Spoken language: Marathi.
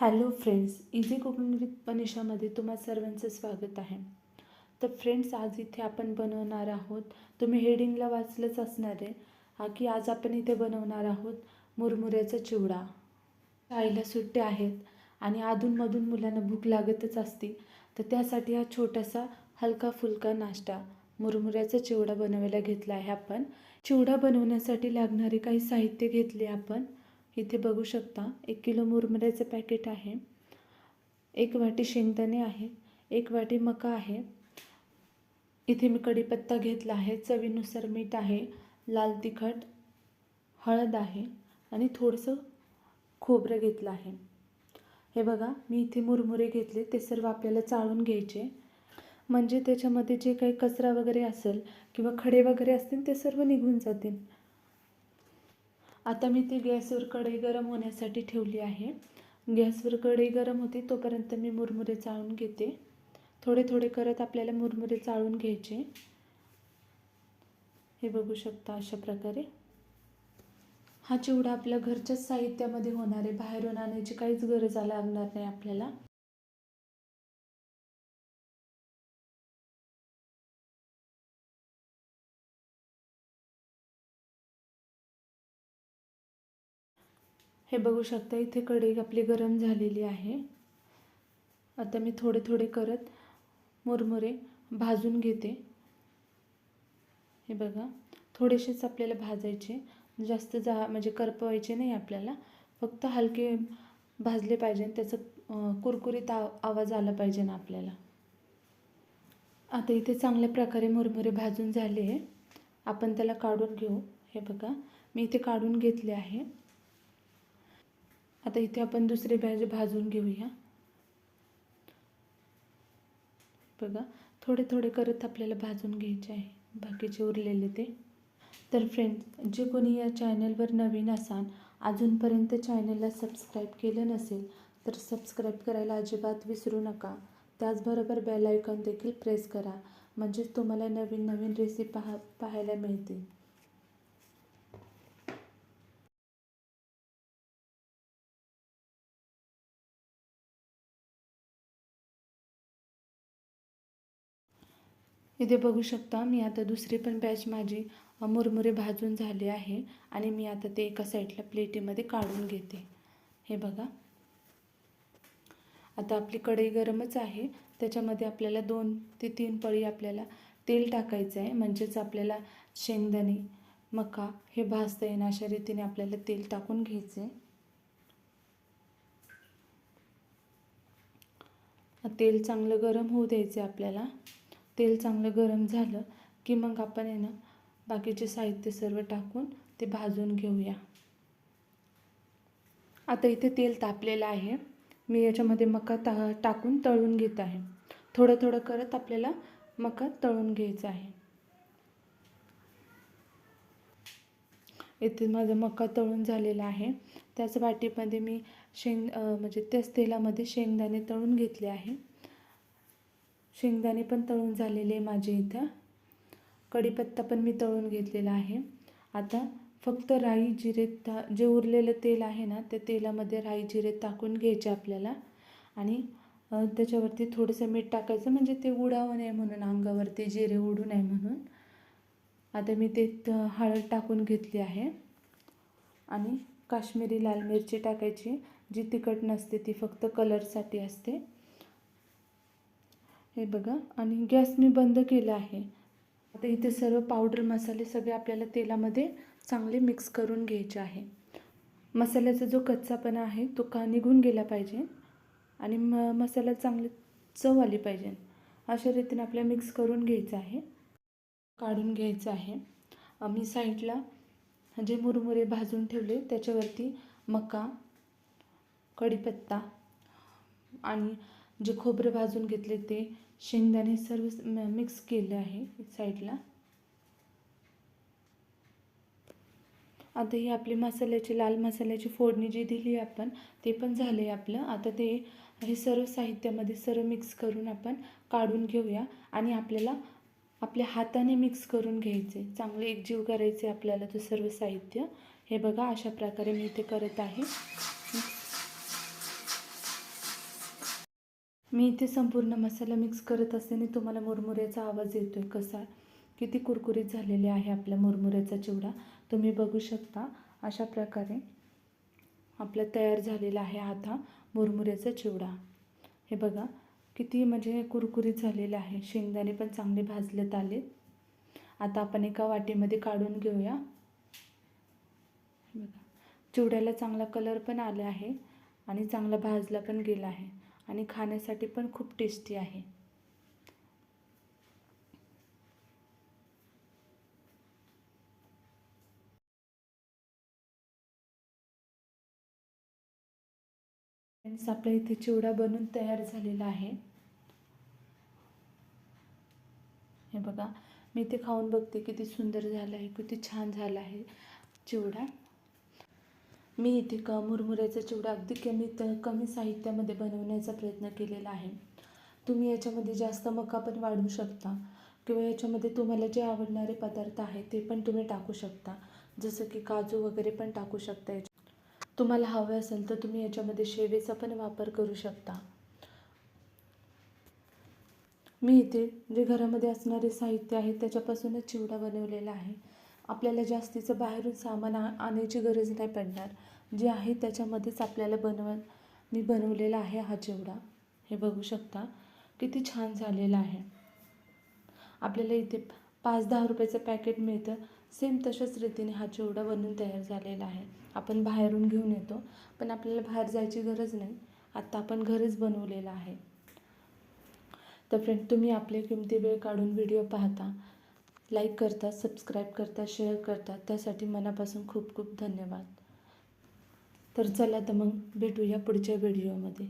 Hello friends easy cooking with पनिशामध्ये तुम्हा सर्वांचं स्वागत आहे. तर फ्रेंड्स आज इथे आपण बनवणार आहोत तुम्ही हेडिंगला वाचलंच असणार आहे हा की आज आपण इथे बनवणार आहोत मुरमुऱ्याचा चिवडा. आईला सुट्टे आहेत आणि अधूनमधून मुलांना भूक लागतच असते तर त्यासाठी हा छोटासा हलका फुलका नाश्ता मुरमुऱ्याचा चिवडा बनवायला घेतला आहे आपण. चिवडा बनवण्यासाठी लागणारे काही साहित्य घेतले आपण. इथे बघू शकता एक किलो मुरमुऱ्याचं पॅकेट आहे. एक वाटी शेंगदाणे आहे एक वाटी मका आहे. इथे मी कढीपत्ता घेतला आहे चवीनुसार मीठ आहे लाल तिखट हळद आहे आणि थोडंसं खोबरं घेतलं आहे. हे बघा मी इथे मुरमुरे घेतले ते सर्व आपल्याला चाळून घ्यायचे. म्हणजे त्याच्यामध्ये जे काही कचरा वगैरे असेल किंवा खडे वगैरे असतील ते सर्व निघून जातील. आता मी ती गॅसवर कढई गरम होण्यासाठी ठेवली आहे. गॅसवर कढई गरम होती तोपर्यंत मी मुरमुरे चाळून घेते. थोडे थोडे करत आपल्याला मुरमुरे चाळून घ्यायचे. हे बघू शकता अशा प्रकारे. हा चिवडा आपल्या घरच्याच साहित्यामध्ये होणार आहे. बाहेरून आणायची काहीच गरज लागणार नाही आपल्याला. हे बघू शकता इथे कढई आपली गरम झालेली आहे. आता मी थोडे थोडे करत मुरमुरे भाजून घेते. हे बघा थोडेसेच आपल्याला भाजायचे. जास्त जा म्हणजे करपवायचे नाही आपल्याला. फक्त हलके भाजले पाहिजे त्याचं कुरकुरीत आव आवाज आला पाहिजे ना आपल्याला. आता इथे चांगल्या प्रकारे मुरमुरे भाजून झाले. आहे आपण त्याला काढून घेऊ. हे बघा मी इथे काढून घेतले आहे. आता इथे आपण दुसरे बॅज भाजून घेऊया. बघा थोडे थोडे करत आपल्याला भाजून घ्यायचे आहे. बाकीचे उरलेले ते. तर फ्रेंड्स जे कोणी या चॅनलवर नवीन असाल अजूनपर्यंत चॅनलला सबस्क्राईब केलं नसेल तर सबस्क्राईब करायला अजिबात विसरू नका. त्याचबरोबर बेल आयकॉन देखील प्रेस करा. म्हणजेच तुम्हाला नवीन नवीन रेसिपी पाहा पाहायला मिळतील. इथे बघू शकता मी आता दुसरी पण बॅच माझी मुरमुरे भाजून झाले आहे आणि मी आता ते एका साईडला प्लेटीमध्ये काढून घेते. हे बघा. आता आपली कढई गरमच आहे. त्याच्यामध्ये आपल्याला दोन ते तीन पळी आपल्याला तेल टाकायचं आहे. म्हणजेच आपल्याला शेंगदाणे मका हे भाजता येईन अशा रीतीने आपल्याला तेल टाकून घ्यायचं आहे तेल चांगलं गरम होऊ द्यायचं आहे आपल्याला. तेल चांगलं गरम झालं की मग आपण आहे ना बाकीचे साहित्य सर्व टाकून ते भाजून घेऊया. आता इथे तेल तापलेलं आहे. मी याच्यामध्ये मका ता टाकून तळून घेत आहे. थोडं थोडं करत आपल्याला मका तळून घ्यायचं आहे. इथे माझा मका तळून झालेला आहे. त्याच वाटीमध्ये मी शेंग म्हणजे त्याच तेलामध्ये शेंगदाणे तळून घेतले आहे. शेंगदाणे पण तळून झालेले आहे माझे इथं. कढीपत्ता पण मी तळून घेतलेला आहे. आता फक्त राई जिरे ता जे उरलेलं तेल आहे ना त्या तेलामध्ये राई जिरे टाकून घ्यायचे आपल्याला. आणि त्याच्यावरती थोडंसं मीठ टाकायचं म्हणजे ते उडावं नये म्हणून अंगावरती जिरे उडू नये म्हणून. आता मी ते हळद टाकून घेतली आहे. आणि काश्मीरी लाल मिरची टाकायची जी तिखट नसते ती फक्त कलरसाठी असते. हे बघा. आणि गॅस मी बंद केला आहे. आता इथे सर्व पावडर मसाले सगळे आपल्याला तेलामध्ये चांगले मिक्स करून घ्यायचे आहे. मसाल्याचा जो कच्चापणा आहे तो का निघून गेला पाहिजे? आणि म मसाला चांगले चव आली पाहिजे. अशा रीतीने आपल्याला मिक्स करून घ्यायचं आहे. काढून घ्यायचं आहे. मी साईडला जे मुरमुरे भाजून ठेवले त्याच्यावरती मका कढीपत्ता आणि जे खोबरं भाजून घेतले ते शेंगदाणे सर्व मिक्स केले आहे साईडला. आता ही आपली मसाल्याची लाल मसाल्याची फोडणी जी दिली आपण ते पण झाले आपलं. आता ते हे सर्व साहित्यामध्ये सर्व मिक्स करून आपण काढून घेऊया आणि आपल्याला आपल्या हाताने मिक्स करून घ्यायचे चांगले एकजीव करायचे आपल्याला ते सर्व साहित्य. हे बघा अशा प्रकारे मी इथे करत आहे. मी इथे संपूर्ण मसाला मिक्स करत असताना तुम्हाला मुरमुऱ्याचा आवाज येतो आहे कसा? किती कुरकुरीत झालेले आहे आपल्या मुरमुऱ्याचा चिवडा. तुम्ही बघू शकता अशा प्रकारे आपला तयार झालेला आहे आता मुरमुऱ्याचा चिवडा. हे बघा किती म्हणजे कुरकुरीत झालेले आहे. शेंगदाणे पण चांगले भाजलेत आले. आता आपण एका वाटीमध्ये काढून घेऊया. बघा चिवड्याला चांगला कलर पण आला आहे आणि चांगला भाजला पण गेला आहे. आणि खाण्यासाठी पण खूप टेस्टी आहे. फ्रेंड्स आपल्या इथे चिवडा बनून तयार झालेला आहे. हे बघा मी इथे खाऊन बघते किती सुंदर झालं आहे किती छान झालं आहे चिवडा. मी इथे क मुरमुऱ्याचा चिवडा अगदी कमी त कमी साहित्यामध्ये बनवण्याचा प्रयत्न केलेला आहे. तुम्ही याच्यामध्ये जास्त मका पण वाढवू शकता किंवा याच्यामध्ये तुम्हाला जे आवडणारे पदार्थ आहेत ते पण तुम्ही टाकू शकता. जसं की काजू वगैरे पण टाकू शकता याच्या. तुम्हाला हवे असेल तर तुम्ही याच्यामध्ये शेवेचा पण वापर करू शकता. मी इथे जे घरामध्ये असणारे साहित्य आहे त्याच्यापासूनच चिवडा बनवलेला आहे. आपल्याला जास्तीचं बाहेरून सामान आ आणायची गरज नाही पडणार. जे आहे त्याच्यामध्येच आपल्याला बनव मी बनवलेला आहे हा चिवडा हे बघू शकता किती छान झालेला आहे. आपल्याला इथे पाच दहा रुपयाचं पॅकेट मिळतं. सेम तशाच रीतीने हा चिवडा बनून तयार झालेला आहे. आपण बाहेरून घेऊन येतो पण आपल्याला बाहेर जायची गरज नाही. आत्ता आपण घरीच बनवलेला आहे. तर फ्रेंड तुम्ही आपले किमती वेळ काढून व्हिडिओ पाहता. लाईक करता सबस्क्राईब करता शेअर करता त्यासाठी मनापासून खूप खूप धन्यवाद. तर चला तर मग भेटूया पुढच्या व्हिडिओमध्ये.